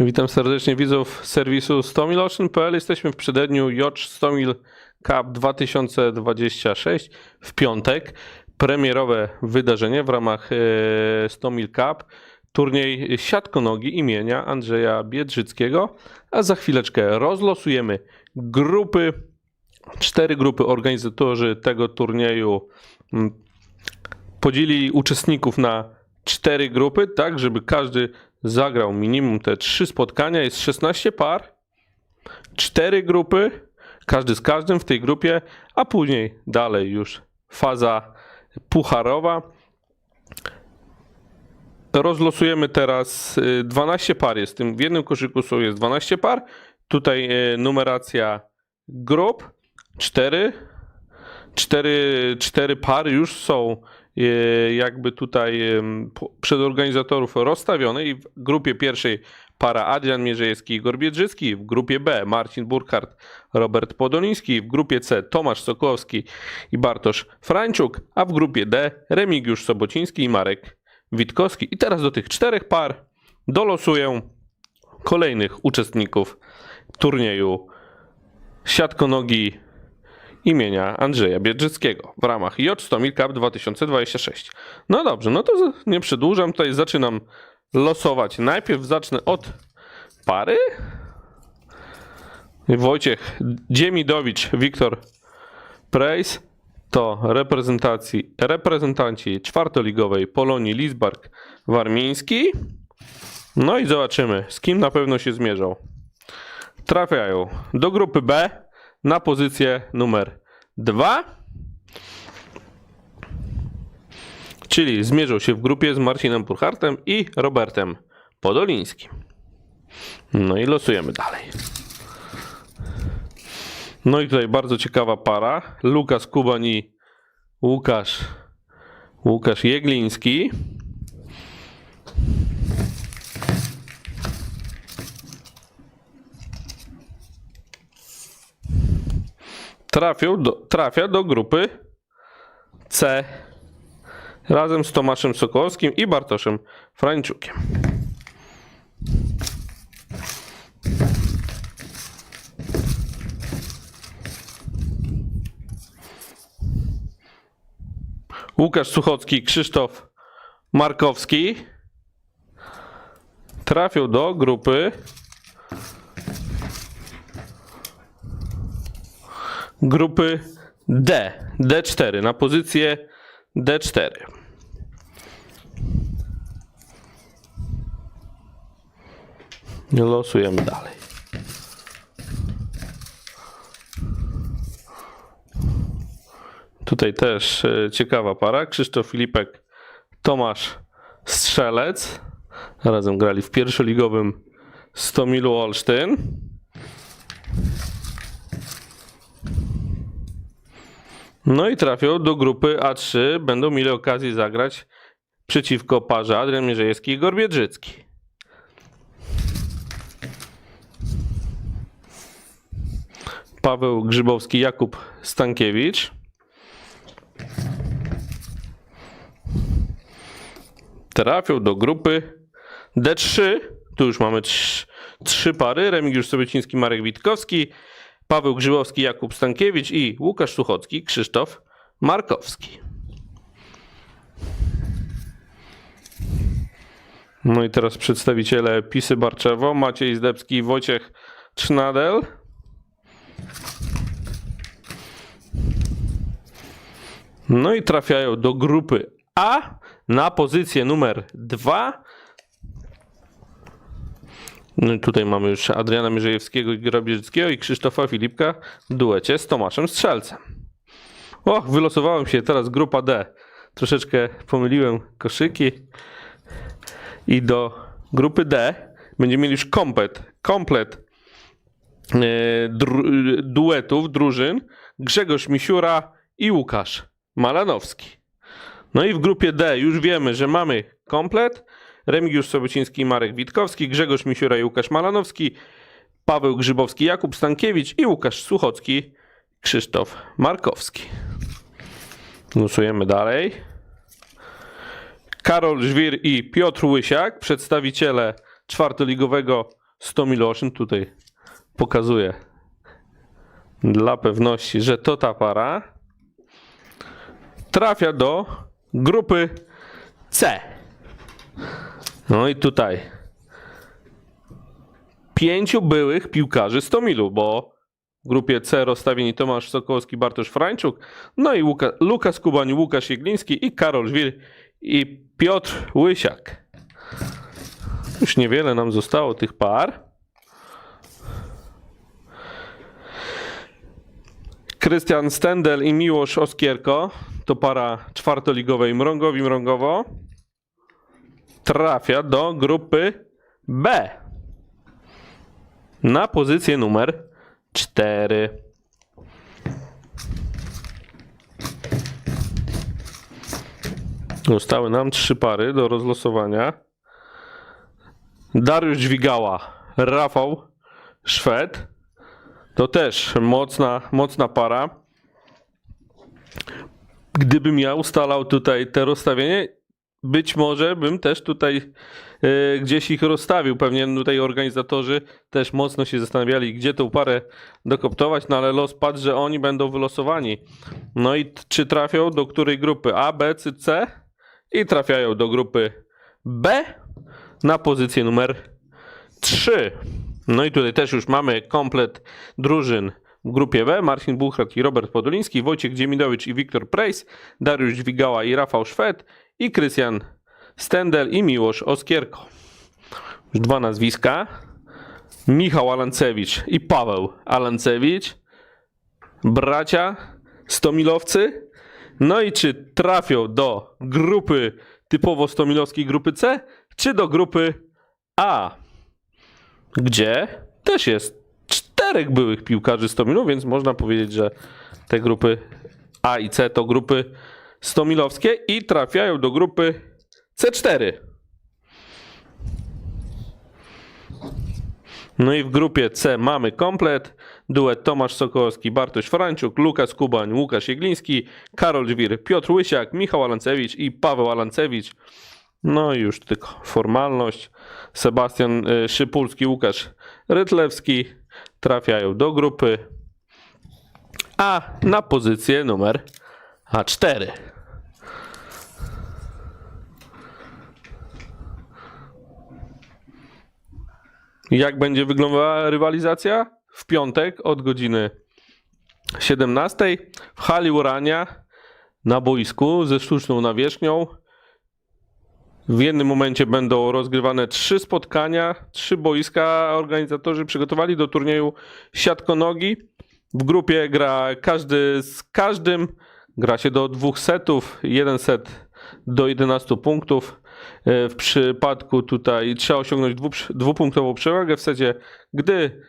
Witam serdecznie widzów serwisu stomilotion.pl. Jesteśmy w przededniu Jocz Stomil Cup 2026 w piątek. Premierowe wydarzenie w ramach e, Stomil Cup. Turniej siatkonogi imienia Andrzeja Biedrzyckiego. A za chwileczkę rozlosujemy grupy. Cztery grupy organizatorzy tego turnieju mm, podzielili uczestników na cztery grupy, tak żeby każdy zagrał minimum te trzy spotkania. Jest 16 par, cztery grupy, każdy z każdym w tej grupie, a później dalej już faza pucharowa. Rozlosujemy teraz y, 12 par. Jest w tym w jednym koszyku są jest 12 par. Tutaj y, numeracja grup 4 cztery, cztery pary już są jakby tutaj przez organizatorów rozstawione i w grupie pierwszej para Adrian Mierzejewski i Igor Biedrzycki, w grupie B Marcin Burkhardt, Robert Podoliński, w grupie C Tomasz Sokołowski i Bartosz Frańczuk, a w grupie D Remigiusz Sobociński i Marek Witkowski. I teraz do tych czterech par dolosuję kolejnych uczestników turnieju siatkonogi imienia Andrzeja Biedrzyckiego w ramach J Stomil Cup 2026. No dobrze, no to nie przedłużam, tutaj zaczynam losować. Najpierw zacznę od pary. Wojciech Dziemidowicz, Wiktor Prejs to reprezentacji, reprezentanci czwartoligowej Polonii Lisbark Warmiński. No i zobaczymy, z kim na pewno się zmierzą. Trafiają do grupy B na pozycję numer 2. Czyli zmierzą się w grupie z Marcinem Burchartem i Robertem Podolińskim. No i losujemy dalej. No i tutaj bardzo ciekawa para. Lukas Kuban i Łukasz, Łukasz Jegliński. Trafią do, trafia do grupy C razem z Tomaszem Sokołowskim i Bartoszem Frańczukiem. Łukasz Suchocki Krzysztof Markowski trafią do grupy grupy D, D4, na pozycję D4. Losujemy dalej. Tutaj też e, ciekawa para. Krzysztof Filipek, Tomasz Strzelec. Razem grali w pierwszoligowym Stomilu Olsztyn. No i trafią do grupy A3. Będą mieli okazję zagrać przeciwko parze Adrian Mierzejewski i Igor. Paweł Grzybowski, Jakub Stankiewicz. Trafią do grupy D3. Tu już mamy trz- trzy pary. Remigiusz Sobieciński, Marek Witkowski. Paweł Grzybowski, Jakub Stankiewicz i Łukasz Suchocki, Krzysztof Markowski. No i teraz przedstawiciele Pisy Barczewo, Maciej Zdebski i Wojciech Trznadel. No i trafiają do grupy A na pozycję numer 2 no tutaj mamy już Adriana Mierzejewskiego i Grabierzyckiego i Krzysztofa Filipka w duecie z Tomaszem Strzelcem. O, wylosowałem się teraz grupa D. Troszeczkę pomyliłem koszyki. I do grupy D będziemy mieli już komplet, komplet e, dru, duetów, drużyn. Grzegorz Misiura i Łukasz Malanowski. No i w grupie D już wiemy, że mamy komplet. Remigiusz Sobociński Marek Witkowski, Grzegorz Misiura i Łukasz Malanowski, Paweł Grzybowski, Jakub Stankiewicz i Łukasz Suchocki, Krzysztof Markowski. Losujemy dalej. Karol Żwir i Piotr Łysiak, przedstawiciele czwartoligowego 100 mil tutaj pokazuję dla pewności, że to ta para trafia do grupy C. No i tutaj pięciu byłych piłkarzy 100 milu, bo w grupie C rozstawieni Tomasz Sokołowski, Bartosz Frańczuk, no i Łuka, Lukas Kubań, Łukasz Jegliński i Karol Żwir i Piotr Łysiak. Już niewiele nam zostało tych par. Krystian Stendel i Miłosz Oskierko to para czwartoligowej Mrągowi Mrągowo trafia do grupy B na pozycję numer 4. Zostały nam trzy pary do rozlosowania. Dariusz Dźwigała, Rafał Szwed. To też mocna, mocna para. Gdybym ja ustalał tutaj te rozstawienie, być może bym też tutaj e, gdzieś ich rozstawił. Pewnie tutaj organizatorzy też mocno się zastanawiali, gdzie tą parę dokoptować, no ale los padł, że oni będą wylosowani. No i czy trafią do której grupy? A, B czy C? I trafiają do grupy B na pozycję numer 3. No i tutaj też już mamy komplet drużyn w grupie B. Marcin Buchrat i Robert Podoliński, Wojciech Dziemidowicz i Wiktor Prejs, Dariusz Dźwigała i Rafał Szwed i Krystian Stendel i Miłosz Oskierko. Już dwa nazwiska. Michał Alancewicz i Paweł Alancewicz. Bracia Stomilowcy. No i czy trafią do grupy typowo stomilowskiej grupy C, czy do grupy A? gdzie też jest czterech byłych piłkarzy 100 milów, więc można powiedzieć, że te grupy A i C to grupy 100 milowskie i trafiają do grupy C4. No i w grupie C mamy komplet. Duet Tomasz Sokołowski, Bartosz Frańczuk, Lukas Kubań, Łukasz Jegliński, Karol Żwir, Piotr Łysiak, Michał Alancewicz i Paweł Alancewicz. No i już tylko formalność. Sebastian y, Szypulski, Łukasz Rytlewski trafiają do grupy A na pozycję numer A4. Jak będzie wyglądała rywalizacja? W piątek od godziny 17 w hali Urania na boisku ze sztuczną nawierzchnią. W jednym momencie będą rozgrywane trzy spotkania, trzy boiska. Organizatorzy przygotowali do turnieju siatkonogi. W grupie gra każdy z każdym. Gra się do dwóch setów. Jeden set do 11 punktów. E, W przypadku tutaj trzeba osiągnąć dwu, dwupunktową przewagę w secie. Gdy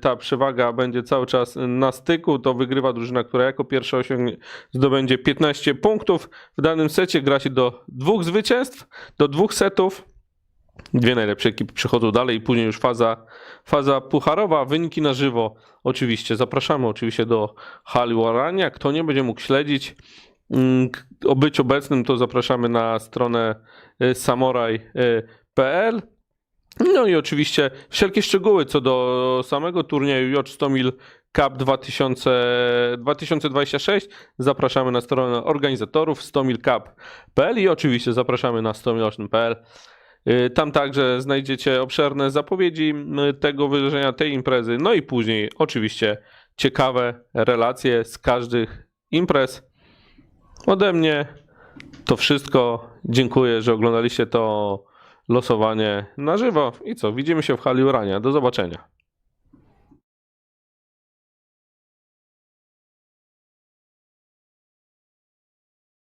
ta przewaga będzie cały czas na styku, to wygrywa drużyna, która jako pierwsza osiągnie, zdobędzie 15 punktów. W danym secie gra się do dwóch zwycięstw, do dwóch setów. Dwie najlepsze ekipy przechodzą dalej później już faza, faza pucharowa, wyniki na żywo. Oczywiście zapraszamy oczywiście do hali Warania. Kto nie będzie mógł śledzić mm, o być obecnym, to zapraszamy na stronę y, samoraj.pl. No i oczywiście wszelkie szczegóły co do samego turnieju J100 Cup 2000, 2026 zapraszamy na stronę organizatorów 100milcup.pl i oczywiście zapraszamy na 100miloczny.pl. Y, Tam także znajdziecie obszerne zapowiedzi tego wydarzenia, tej imprezy, no i później oczywiście ciekawe relacje z każdych imprez. Ode mnie to wszystko. Dziękuję, że oglądaliście to losowanie na żywo. I co, widzimy się w hali Urania. Do zobaczenia.